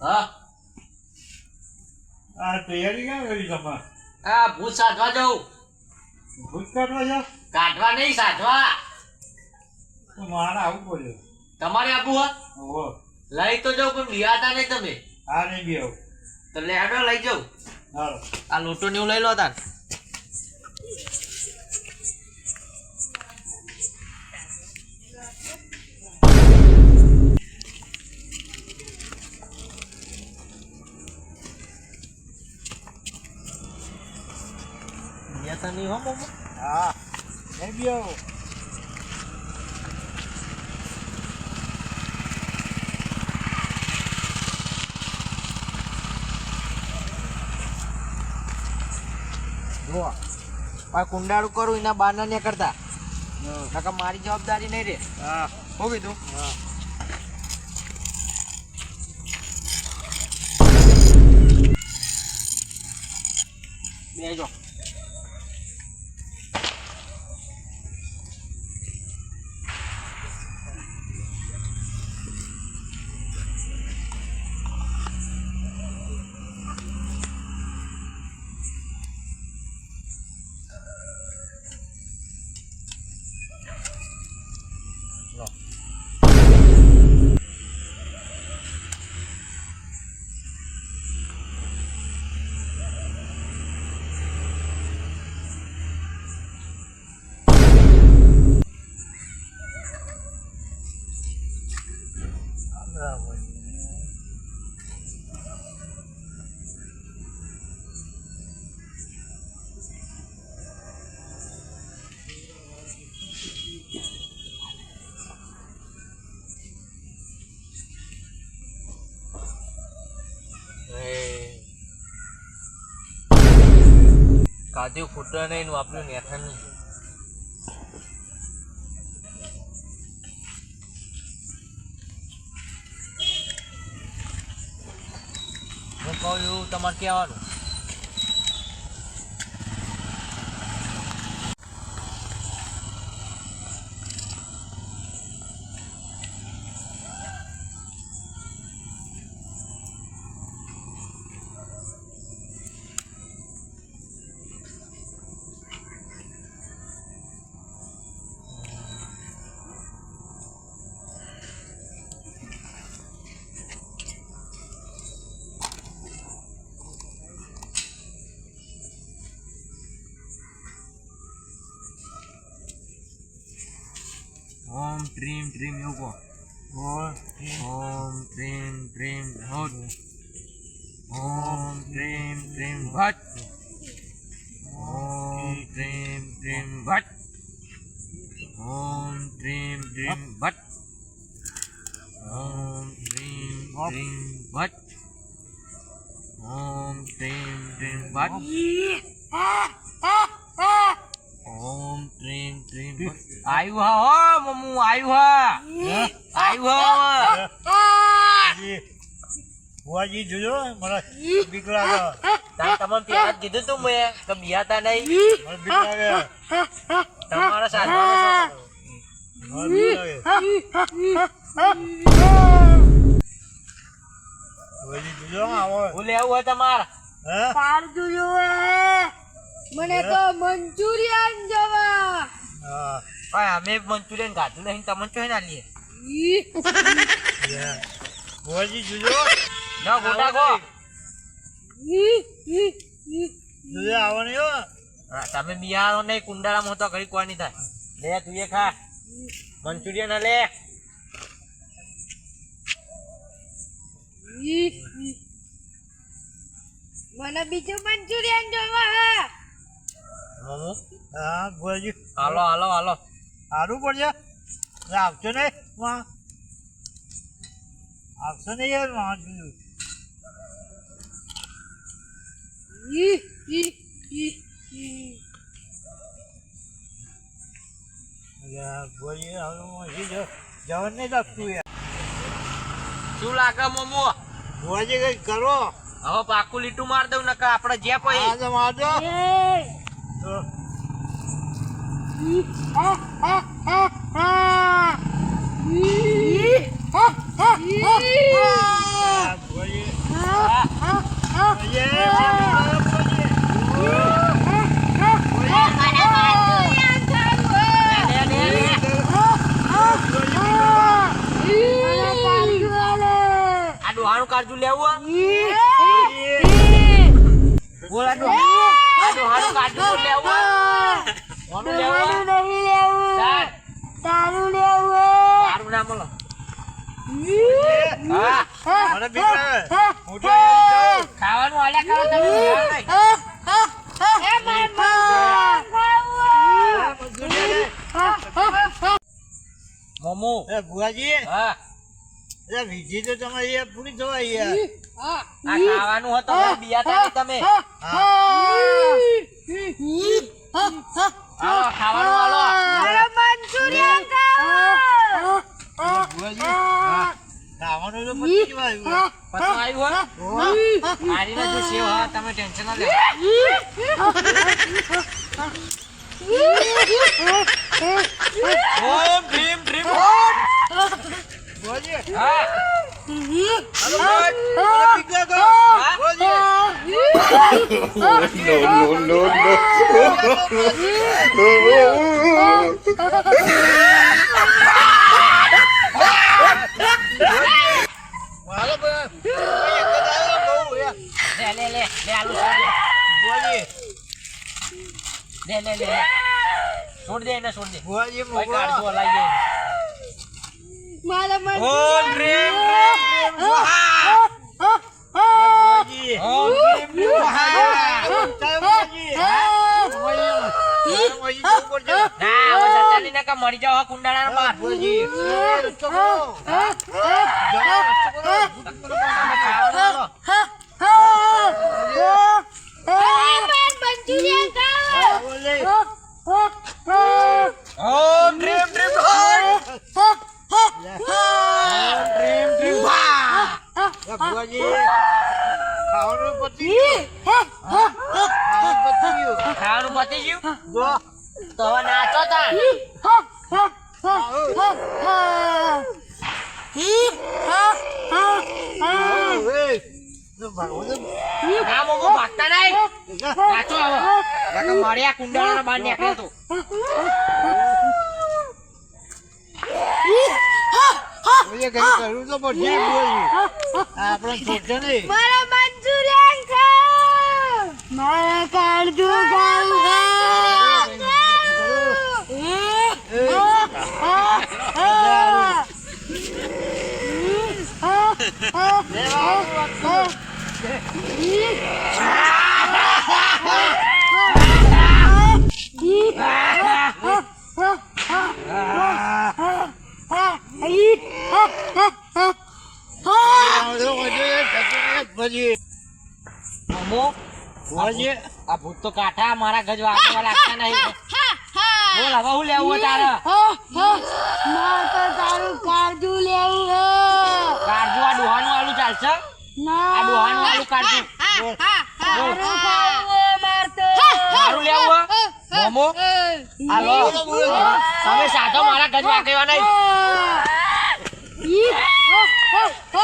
હા. આ તૈયારી ક્યાં કરી તમે આ ભૂત સાધવા જવું ભૂત કાઢવા જાવ કાઢવા નહીં સાધવા. મારે આવું પડ્યું તમારે આપવું હોય? લઈ તો જાઉં પણ બિહાતા નહીં તમે. હા નહીં બી તો લેડો લઈ જાઉં. હાલો. આ લોટો ને એવું લઈ લો તાર. બિહાતા નહીં હો મોમો? હા. નહીં બી આવું જુઓ. આ કુંડાળું કરું એના બાના ને કરતા કાકા મારી જવાબદારી નહીં રે હા. શું કીધું? હા. બેજો કાધ્યું ફૂટા નહીં વાપર્યું નેઠા નહીં હું કહું એવું તમારે કહેવાનું? ઓમ ટ્રીમ ટ્રીમ એવું કહો ઓહ ઓમ ટ્રીમ ટ્રીમ હોટ ઓમ ટ્રીમ ટ્રીમ ભટ ઓમ ટ્રીમ ટ્રીમ ભટ ઓમ ટ્રીમ ટ્રીમ ભટ ઓમ ટ્રીમ ટ્રીમ ભટ ઓમ ટ્રીમ ટ્રીમ ભટ આયુ હા હો મમ્મુ આયુ હા. આયુ હા બુવાજી જોજો મને બીક લાગે તાર તમને પેલા કીધું તું મેં કે બિયાતા નહીં? મને બીક લાગે તમારા સાથે મને તો મંચુરિયન જવા. ભાઈ અમે મંચુરિયન ખાધું નહીં તમને ચોઈ ના લઈએ. બુવાજી જોજો. ના ગોટા ખો જોજો આવો નહીં હો. હા, તમે બિયારો નહીં કુંડાળામાં તો ઘડી કોઈ નહીં થાય. લે તું એ ખા. મંચુરિયન હા લે. મને બીજું મંચુરિયન જોવા મમ્મુ હા બુવાજી હાલો હાલો હાલો. સારું પડશે. આવશે આવશો ને માં આવશે ને યાર જ- જવાનું નહીં લાગતું યાર. શું લાગે મમ્મુ બુવાજી કઈ કરો. હવે પાકું લીટું માર દઉં નકા આપણે જે કોઈ. મારજો. Aduh, anu kartu lewa. Bola dong. Aduh, harus kartu lewa. આ ડોહાનું કાળજુ તો લેવું. હે? કોનું લેવું હે? નહીં લેવું તારું તારું નામ. હા. હું. ખાવાનું તમે મોમો. એ ભુવાજી. હા. એ વીજી તો તમે એ પૂરી યાર આ ખાવાનું હતો ભાઈ તમે. નહીં હાલો ખાવાનું હાલો. મારો મંચુરિયન હા. ખાવાનું તો પતી ગયું આવ્યું. પતવા આવ્યું હે? મારીને જો સેવ હા તમે ટેન્શન ના લે. ઓમ ભીમ ભીમ. ભુવાજી હા. લાગે. ભુવાજી no, no, no, હાલો ભાઈ. કોઈ એક જ આવ્યો બહુ યાર. લે લે લે લે આલુ છોડ દે ભુવાજી લે લે લે છોડ દે એને છોડ દે ભુવાજી ભાઈ મોકલો. કાઢજો લાઈ દે મારા ઓમ ભીમ ભીમ વહા ભુવાજી ઓમ ભીમ ભીમ વહા ચાલો ભુવાજી. મારે ભુવાજી જવું પડશે. ના હવે જતા નહીં ને કે મરી જાવ હા કુંડાળાના બાર ભુવાજી એ રસ્તો કરો. જાઓ, રસ્તો કરો. તમે ખાવાનું હાલો. મંચુરિયન ખાવું ભુવાજી. ઓમ ભીમ ભીમ વહા ઓમ ભીમ ભીમ વહા એ ભુવાજી ખાવાનું પતી ગયું. ખાવાનું પતી ગયું. ખાવાનું પતી ગયું જો તો હવે નાચો તા આવો, કુંડા બાર નીકળ્યો તો ભુવાજી, કંઈ કરવું તો ભુવાજી. આપણે છોડશે નહીં. મારા મંચુરિયન ખાવું મારા કાળજુ ખાવું આવો, ભુવાજી, જતું રહે, ભુવાજી. મોમો ભુવાજી, આ ભૂત તો કાઠા મારા ગજ વાગવા નહીં લેવું તારે મારે તો તારું કાળજું લેવું હે ડોહાનું આલુ ચાલશે આ ના ડોહાનું આલુ કાઢજો. તારું ખાવું હે મારે તો મારું લેવું મોમો? આ લો. તમે સાધો મારા ગજ વાગવા નહીં. ભાગો